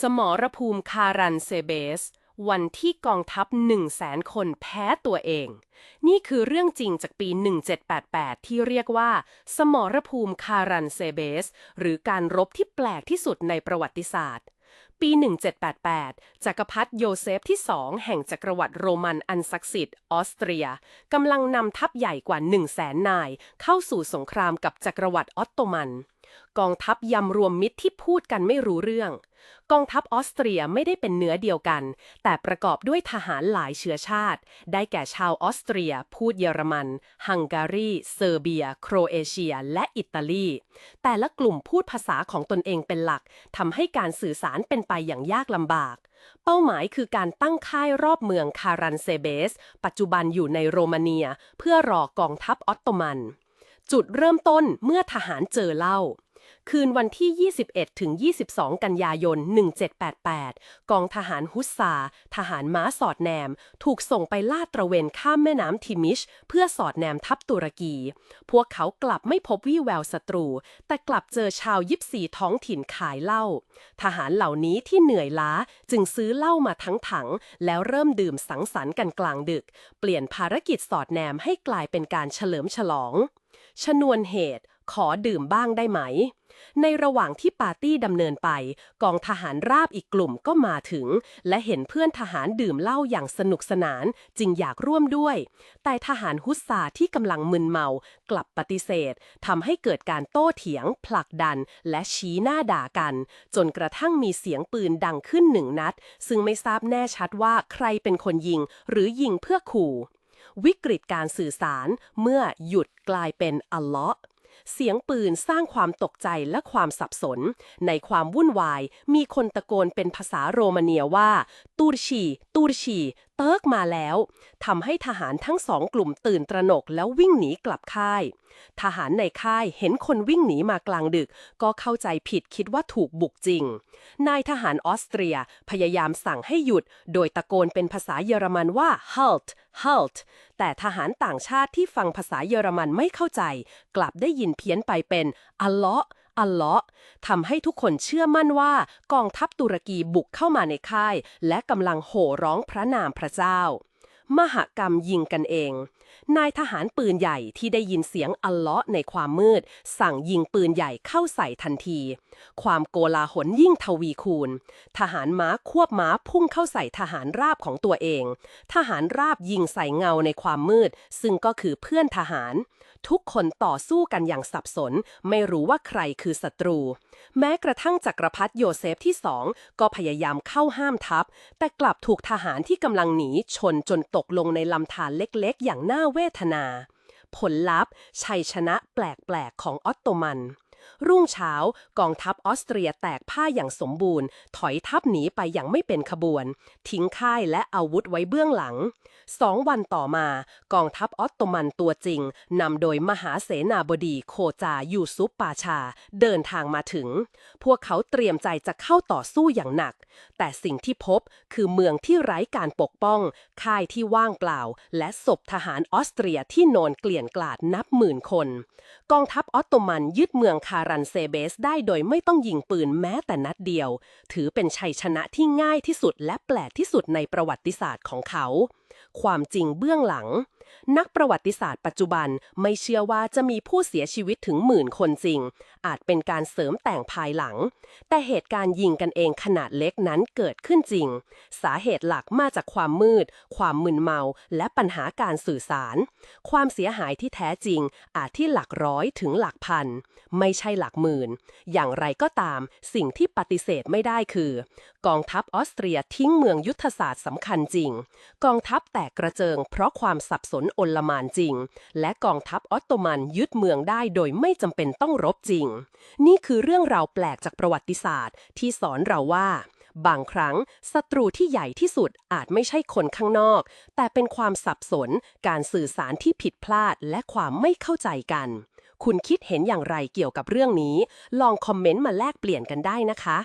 สมรภูมิคารันเซเบส วันที่กองทัพ1 0 0 0 0แสนคนแพ้ตัวเอง นี่คือเรื่องจริงจากปี 1788 ที่เรียกว่า สมรภูมิคารันเซเบส หรือการรบที่แปลกที่สุดในประวัติศาสตร์ ปี 1788 จักรพรรดิโยเซฟที่สองแห่งจักรวรรดิโรมันอันศักดิ์สิทธิ์ออสเตรียกำลังนำทัพใหญ่กว่า 1 0 0 0 0แสนนาย เข้าสู่สงครามกับจักรวรรดิออตโตมัน กองทัพยำรวมมิตรที่พูดกันไม่รู้เรื่อง กองทัพออสเตรียไม่ได้เป็นเนื้อเดียวกัน แต่ประกอบด้วยทหารหลายเชื้อชาติ ได้แก่ชาวออสเตรีย พูดเยอรมัน ฮังการี เซอร์เบีย โครเอเชีย และอิตาลี แต่ละกลุ่มพูดภาษาของตนเองเป็นหลักทำให้การสื่อสารเป็นไปอย่างยากลำบาก เป้าหมายคือการตั้งค่ายรอบเมืองคารันเซเบส ปัจจุบันอยู่ในโรมาเนีย เพื่อรอกองทัพออตโตมัน จุดเริ่มต้นเมื่อทหารเจอเหล้าคืนวันที่ 21 ถึง 22 กันยายน 1788 กองทหารฮุสซา ทหารม้าสอดแนม ถูกส่งไปลาดตระเวนข้ามแม่น้ำทิมิช เพื่อสอดแนมทัพตุรกี พวกเขากลับไม่พบวี่แววศัตรู แต่กลับเจอชาวยิปซีท้องถิ่นขายเหล้า ทหารเหล่านี้ที่เหนื่อยล้าจึงซื้อเหล้ามาทั้งถัง แล้วเริ่มดื่มสังสรรค์กันกลางดึก เปลี่ยนภารกิจสอดแนมให้กลายเป็นการเฉลิมฉลอง ชนวนเหตุ ขอดื่มบ้างได้ไหม ในระหว่างที่ปาร์ตี้ดำเนินไป กองทหารราบอีกกลุ่มก็มาถึง และเห็นเพื่อนทหารดื่มเหล้าอย่างสนุกสนานจึงอยากร่วมด้วย แต่ทหารฮุสซาที่กำลังมึนเมากลับปฏิเสธทำให้เกิดการโต้เถียง ผลักดัน และชี้หน้าด่ากัน จนกระทั่งมีเสียงปืนดังขึ้นหนึ่งนัด ซึ่งไม่ทราบแน่ชัดว่าใครเป็นคนยิง หรือยิงเพื่อขู่ วิกฤตการสื่อสารเมื่อหยุดกลายเป็นอัลเลาะเสียงปืนสร้างความตกใจและความสับสน ในความวุ่นวาย มีคนตะโกนเป็นภาษาโรมาเนียว่า ตูรชี ตูรชี เติร์กมาแล้วทำให้ทหารทั้งสองกลุ่มตื่นตระหนกแล้ววิ่งหนีกลับค่าย ทหารในค่ายเห็นคนวิ่งหนีมากลางดึก ก็เข้าใจผิดคิดว่าถูกบุกจริง นายทหารออสเตรียพยายามสั่งให้หยุด โดยตะโกนเป็นภาษาเยอรมันว่า halt halt แต่ทหารต่างชาติที่ฟังภาษาเยอรมันไม่เข้าใจ กลับได้ยินเพี้ยนไปเป็นอัลเล อัลเลาะห์ทำให้ทุกคนเชื่อมั่นว่า กองทัพตุรกีบุกเข้ามาในค่าย และกำลังโห่ร้องพระนามพระเจ้า มหกรรมยิงกันเอง นายทหารปืนใหญ่ที่ได้ยินเสียงอัลเลาะในความมืด สั่งยิงปืนใหญ่เข้าใส่ทันที ความโกลาหลยิ่งทวีคูณ ทหารม้าควบม้าพุ่งเข้าใส่ทหารราบของตัวเอง ทหารราบยิงใส่เงาในความมืด ซึ่งก็คือเพื่อนทหารทุกคนต่อสู้กันอย่างสับสน ไม่รู้ว่าใครคือศัตรู แม้กระทั่งจักรพรรดิโยเซฟที่สองก็พยายามเข้าห้ามทัพ แต่กลับถูกทหารที่กำลังหนีชนจนตกลงในลำธารเล็กๆ อย่างน่าเวทนา ผลลัพธ์ชัยชนะแปลกๆ ของออตโตมัน รุ่งเช้ากองทัพออสเตรียแตกพ่ายอย่างสมบูรณ์ ถอยทัพหนีไปอย่างไม่เป็นขบวน ทิ้งค่ายและอาวุธไว้เบื้องหลังสองวันต่อมา กองทัพออตโตมันตัวจริงนำโดยมหาเสนาบดีโคจายูซุปปาชา เดินทางมาถึง พวกเขาเตรียมใจจะเข้าต่อสู้อย่างหนัก แต่สิ่งที่พบคือเมืองที่ไร้การปกป้อง ค่ายที่ว่างเปล่า และศพทหารออสเตรียที่นอนเกลื่อนกลาดนับหมื่นคน กองทัพออตโตมันยึดเมืองคารันเซเบสได้โดยไม่ต้องยิงปืนแม้แต่นัดเดียว ถือเป็นชัยชนะที่ง่ายที่สุดและแปลกที่สุดในประวัติศาสตร์ของเขา ความจริงเบื้องหลัง นักประวัติศาสตร์ปัจจุบันไม่เชื่อว่าจะมีผู้เสียชีวิตถึงหมื่นคนจริง อาจเป็นการเสริมแต่งภายหลัง แต่เหตุการณ์ยิงกันเองขนาดเล็กนั้นเกิดขึ้นจริง สาเหตุหลักมาจากความมืด ความมึนเมา และปัญหาการสื่อสาร ความเสียหายที่แท้จริง อาจที่หลักร้อยถึงหลักพัน ไม่ใช่หลักหมื่น อย่างไรก็ตาม สิ่งที่ปฏิเสธไม่ได้คือ กองทัพออสเตรียทิ้งเมืองยุทธศาสตร์สำคัญจริง กองทัพแตกกระเจิง เพราะความสับสนโอลมานจริง และกองทัพออตโตมันยึดเมืองได้โดยไม่จำเป็นต้องรบจริงนี่คือเรื่องราวแปลกจากประวัติศาสตร์ ที่สอนเราว่า บางครั้งศัตรูที่ใหญ่ที่สุดอาจไม่ใช่คนข้างนอก แต่เป็นความสับสน การสื่อสารที่ผิดพลาดและความไม่เข้าใจกัน คุณคิดเห็นอย่างไรเกี่ยวกับเรื่องนี้ ลองคอมเมนต์มาแลกเปลี่ยนกันได้นะคะ